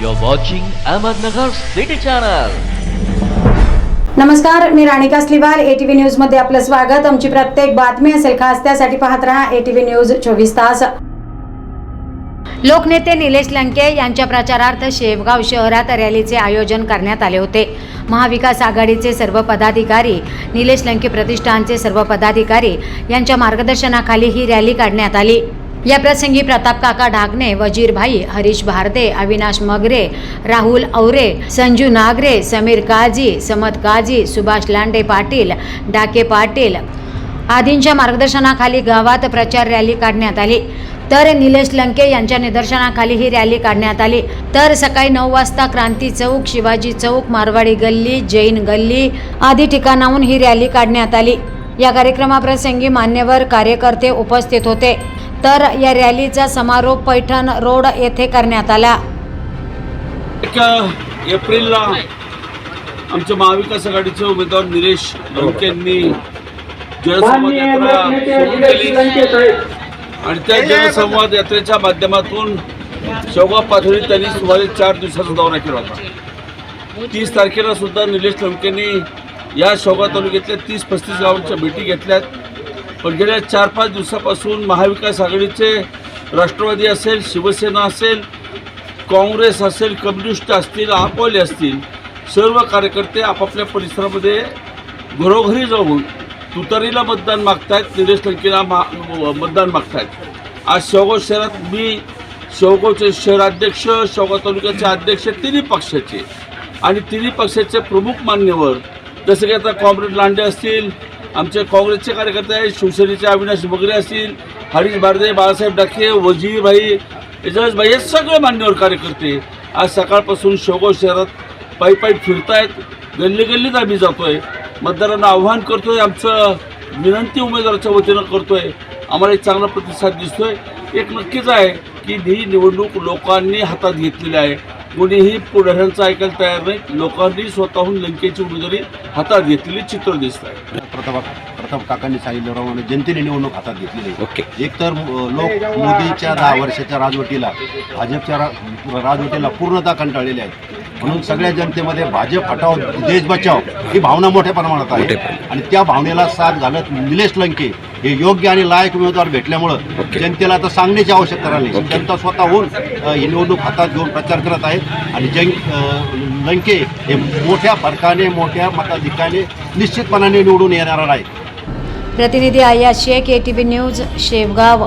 You're watching Ahmednagar City Channel. नमस्कार मी Ranika स्लिवाल. ATV न्यूजमध्ये आपलं स्वागत. आमची प्रत्येक बातमी असेल खास त्यासाठी पाहत राहा एटीव्ही न्यूज चोवीस तास. लोकनेते निलेश लंके यांच्या प्रचारार्थ शेवगाव शहरात रॅलीचे आयोजन करण्यात आले होते. महाविकास आघाडीचे सर्व पदाधिकारी निलेश लंके प्रतिष्ठानचे सर्व पदाधिकारी यांच्या मार्गदर्शनाखाली ही रॅली काढण्यात आली. या प्रसंगी प्रताप काका ढाकणे वजीर भाई हरीश भारदे अविनाश मगरे राहुल औरे संजू नागरे समीर काजी समद काजी सुभाष लांडे पाटील डाके पाटील आदींच्या मार्गदर्शनाखाली गावात प्रचार रॅली काढण्यात आली. तर निलेश लंके यांच्या निदर्शनाखाली ही रॅली काढण्यात आली. तर सकाळी नऊ वाजता क्रांती चौक शिवाजी चौक मारवाडी गल्ली जैन गल्ली आदी ठिकाणाहून ही रॅली काढण्यात आली. या कार्यक्रमाप्रसंगी मान्यवर कार्यकर्ते उपस्थित होते. तर या रॅलीचा समारोप पैठण रोड येथे करण्यात आला. एक एप्रिलला आमच्या महाविकास आघाडीचे उमेदवार निलेश लंके यांनी जनसंवाद यात्रा सुरू केली. आणि त्या जनसंवाद यात्रेच्या माध्यमातून शेवगाव पाथरी त्यांनी सुमारे चार दिवसाचा दौरा केला होता. तीस तारखेला सुद्धा निलेश लंकेंनी या शेवगाव तालुक्यातल्या तीस पस्तीस गावांच्या भेटी घेतल्यात. पण गेल्या चार पाच दिवसापासून महाविकास आघाडीचे राष्ट्रवादी असेल शिवसेना असेल काँग्रेस असेल कम्युनिस्ट असतील आपवले असतील सर्व कार्यकर्ते आपापल्या परिसरामध्ये घरोघरी जाऊन तुतारीला मतदान मागतायत निलेश लंकेला मा मतदान मागतायत. आज शेवगाव शहरात मी शेवगावचे शहराध्यक्ष शेवगाव तालुक्याचे अध्यक्ष तिन्ही पक्षाचे. आणि तिन्ही पक्षाचे प्रमुख मान्यवर जसं की आता कॉम्रेड लांडे असतील आमचे काँग्रेसचे कार्यकर्ते आहेत शिवसेनेचे अविनाश बगरे असतील हरीश भारदे बाळासाहेब डाके वजीरभाई भाई हे सगळे मान्यवर कार्यकर्ते आज सकाळपासून शेवगाव शहरात पायी पायी फिरतायत. गल्ली गल्लीत आम्ही जातो आहे मतदारांना आव्हान करतो आहे आमचं विनंती उमेदवाराच्या वतीनं करतो आहे आम्हाला एक चांगला प्रतिसाद दिसतो आहे एक नक्कीच आहे की ही निवडणूक लोकांनी हातात घेतलेली आहे. कोणीही पुढाऱ्यांचं ऐकायला तयार नाही. लोकांनी स्वतःहून लंकेची उमेदवारी हातात घेतलेली चित्र दिसत आहे. प्रताप प्रताप काकांनी सांगितल्याप्रमाणे जनतेने निवडणूक हातात घेतलेली आहे. एकतर अ, लोक मोदीच्या दहा वर्षाच्या राजवटीला भाजपच्या राजवटीला पूर्णतः कंटाळलेले आहेत. म्हणून सगळ्या जनतेमध्ये भाजप हटाव देश बचाव ही भावना मोठ्या प्रमाणात आहे. आणि त्या भावनेला साथ घालत निलेश लंके हे योग्य आणि लायक उमेदवार भेटल्यामुळं जनतेला आता सांगण्याची आवश्यकता राहिली. जनता स्वतःहून ही निवडणूक हातात घेऊन प्रचार करत आहे. आणि जं अ, लंके हे मोठ्या फरकाने मोठ्या मताधिकाने निश्चितपणाने निवडून येणार आहे प्रतिनिधी आया शेख एटीव्ही न्यूज शेवगाव.